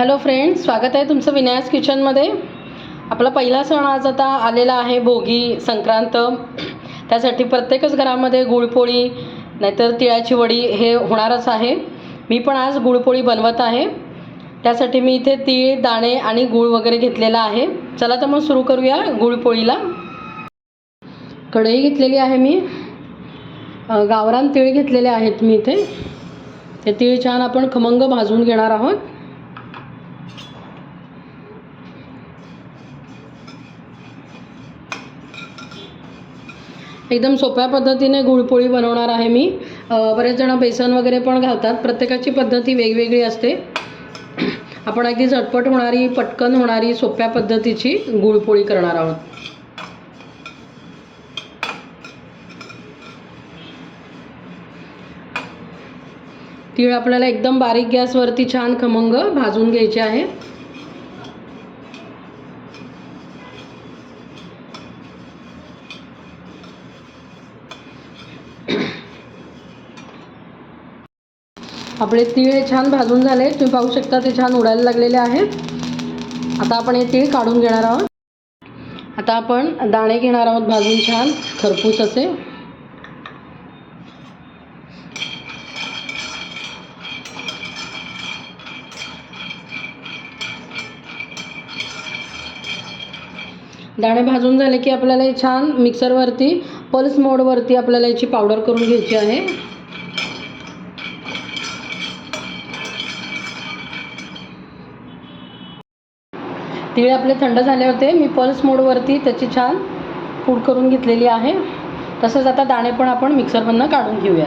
Hello friend स्वागत आहे तुमचं विनायक किचनमध्ये. आपला पहिला सण आज आता आलेला आहे भोगी संक्रांत. त्यासाठी प्रत्येकच घरामध्ये गुळपोळी नाहीतर तिळाची वडी हे होणारच आहे. मी पण आज गुळपोळी बनवत आहे. त्यासाठी मी इथे तीळ दाणे आणि गूळ वगैरे घेतलेला आहे. चला तर मग सुरू करूया गुळपोळीला. कढई घेतलेली आहे मी. गावरान तीळ घेतलेले आहेत मी इथे. ते तीळ छान आपण खमंग भाजून घेणार आहोत. एकदम सोप्या पद्धतीने गुळपोळी बनवणार आहे मी. बरेच जण बेसन वगैरे पण घालतात. प्रत्येकाची पद्धती वेगवेगळी असते. आपण अगदी झटपट होणारी पटकन होणारी सोप्या पद्धतीची गुळपोळी करणार आहोत. तीळ आपल्याला एकदम बारीक गॅसवरती छान खमंग भाजून घ्यायचे आहे. आपले तीळ हे छान भाजून झाले. तुम्ही पाहू शकता ते छान उडायला लागलेले आहेत आता आपण हे तीळ काढून घेणार आहोत. आता आपण दाणे घेणार आहोत भाजून छान. खरपूस असे. दाणे भाजून झाले की आपल्याला हे छान मिक्सरवरती पल्स मोडवरती आपल्याला याची पावडर करून घ्यायची आहे. तिळे आपले थंड झाले होते. मी पल्स मोडवरती त्याची छान पूड करून घेतलेली आहे. तसंच आता दाणे पण आपण मिक्सरमधनं काढून घेऊया.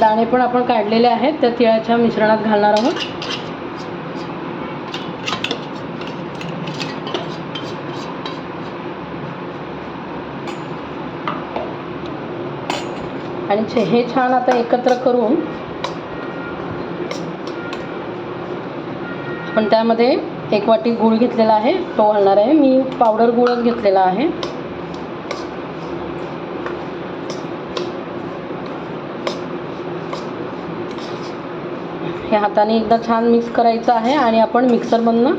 दाणे पण आपण काढलेले आहेत. त्या तिळाच्या मिश्रणात घालणार आहोत. आणि हे छान आता एकत्र करून आपण त्यामध्ये एक वाटी गूळ घेतलेला आहे तो घालणार आहे. मी पावडर गुळच घेतलेला आहे. हे हाताने एकदा छान मिक्स करायचं आहे आणि आपण मिक्सरमधनं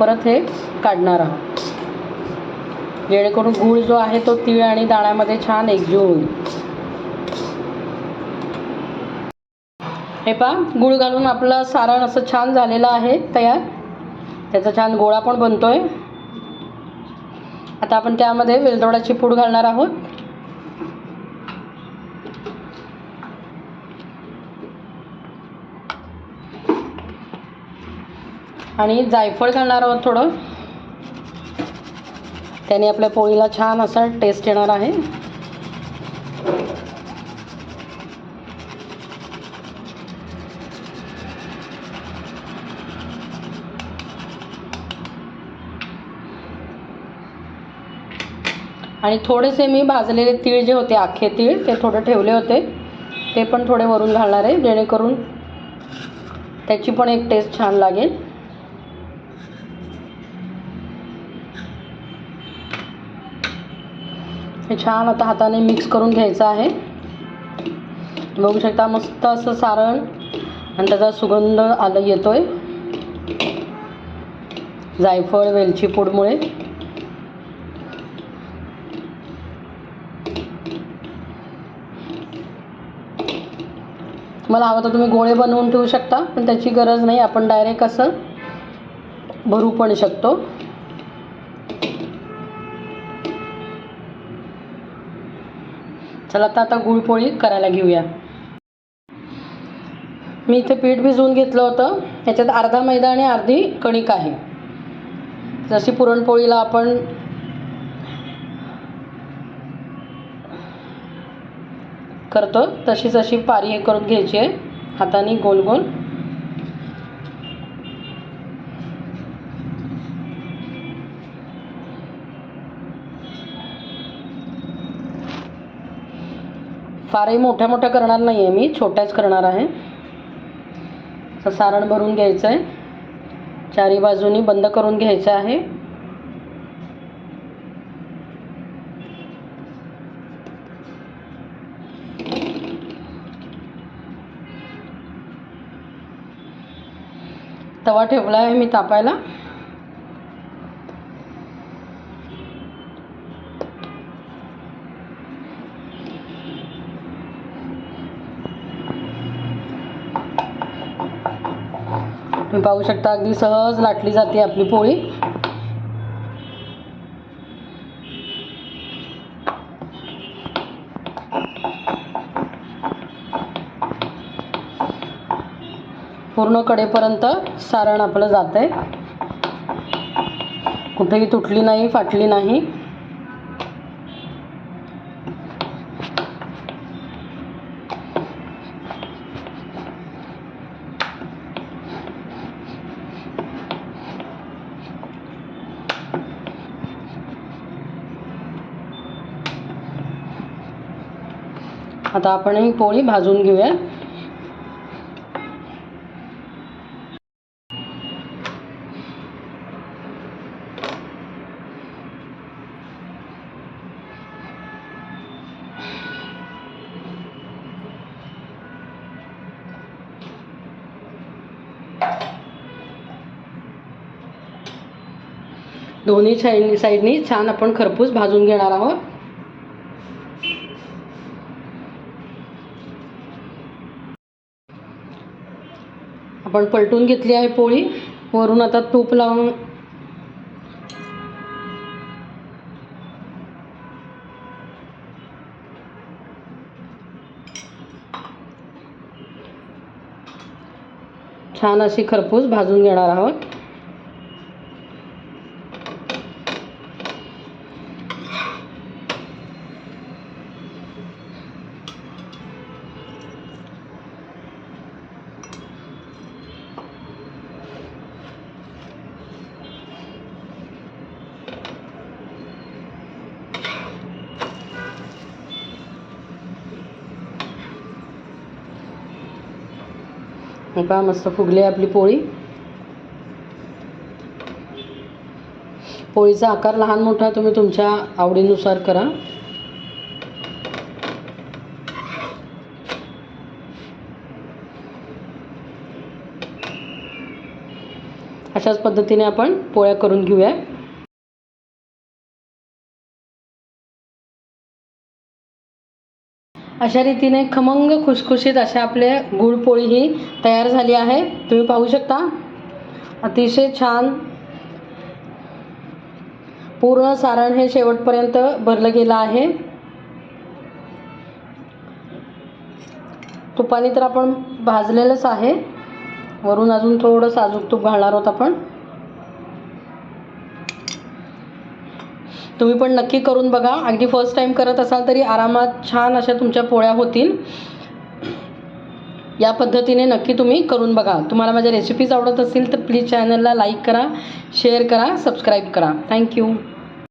परत हे काढणार आहोत. जेणेकरून गूळ जो आहे तो तीळ आणि दाण्यामध्ये छान एकजीव होईल. हे पहा गूळ घालून आपलं सारण असं छान झालेलं आहे तयार. त्याचा छान गोळा पण बनतो आहे आता आपण त्यामध्ये वेलदोडाची पूड घालणार आहोत. आणि जायफळ घालणार आहोत थोडं. त्याने आपल्या पोळीला छान असा टेस्ट येणार आहे. आणि थोडेसे मी भाजलेले तीळ जे होते आखे तीळ ते थोडं ठेवले होते. ते पण थोडे वरून घालणार आहे जेणेकरून त्याची पण एक टेस्ट छान लागेल. हे छान आता हाताने मिक्स करून घ्यायचं आहे. बघू शकता मस्त असं सारण आणि त्याचा सुगंध आलं येतोय. जायफळ वेलची पूडमुळे. मला हवं तर तुम्ही गोळे बनवून ठेवू शकता पण त्याची गरज नाही. आपण डायरेक्ट असं भरू पण शकतो. चला तर आता गुळपोळी करायला घेऊया. मी इथे पीठ भिजवून घेतलं होतं. याच्यात अर्धा मैदा आणि अर्धी कणिक आहे. जशी पुरणपोळीला आपण करतो. तशीच अशी पारी हे करून घ्यायची आहे हाताने गोल गोल. फारही मोठ्या मोठ्या करणार नाही आहे मी छोट्याच करणार आहे. सारण भरून घ्यायचं आहे चारी बाजूनी बंद करून घ्यायचं आहे. तवा ठेवला आहे मी तापायला. तुम्ही पाहू शकता अगदी सहज लाटली जाते आपली पोळी. पूर्ण कडेपर्यंत सारण आपलं जात आहे कुठेही तुटली नाही फाटली नाही. आता आपण ही पोळी भाजून घेऊया. दोन्ही साईड साईडनी छान आपण खरपूस भाजून घेणार आहोत. आपण पलटून घेतली आहे पोळी. वरून आता तूप लावून छान अशी खरपूस भाजून घेणार आहोत. हे पहा मस्त फुगली आहे आपली पोळी? पोळीचा आकार लहान मोठा तुम्ही तुमच्या आवडीनुसार करा. अशाच पद्धतीने आपण पोळ्या करून घेऊया. अशा रीतीने खमंग खुसखुशीत अशा आपले गुळपोळी ही तयार झाली आहे. तुम्ही पाहू शकता. अतिशय छान. पूर्ण सारण हे शेवटपर्यंत भरलं गेलं आहे. तुपाने तर आपण भाजलेलंच आहे. वरून अजून थोडं साजूक तूप घालणार आहोत आपण. तुम्ही पण नक्की करून बघा. अगदी फर्स्ट टाईम करत असाल तरी आरामात छान अशा तुमच्या पोळ्या होतील. या पद्धतीने नक्की तुम्ही करून बघा. तुम्हाला माझ्या रेसिपीज आवडत असतील तर प्लीज चॅनलला लाईक करा शेअर करा सबस्क्राईब करा. थँक्यू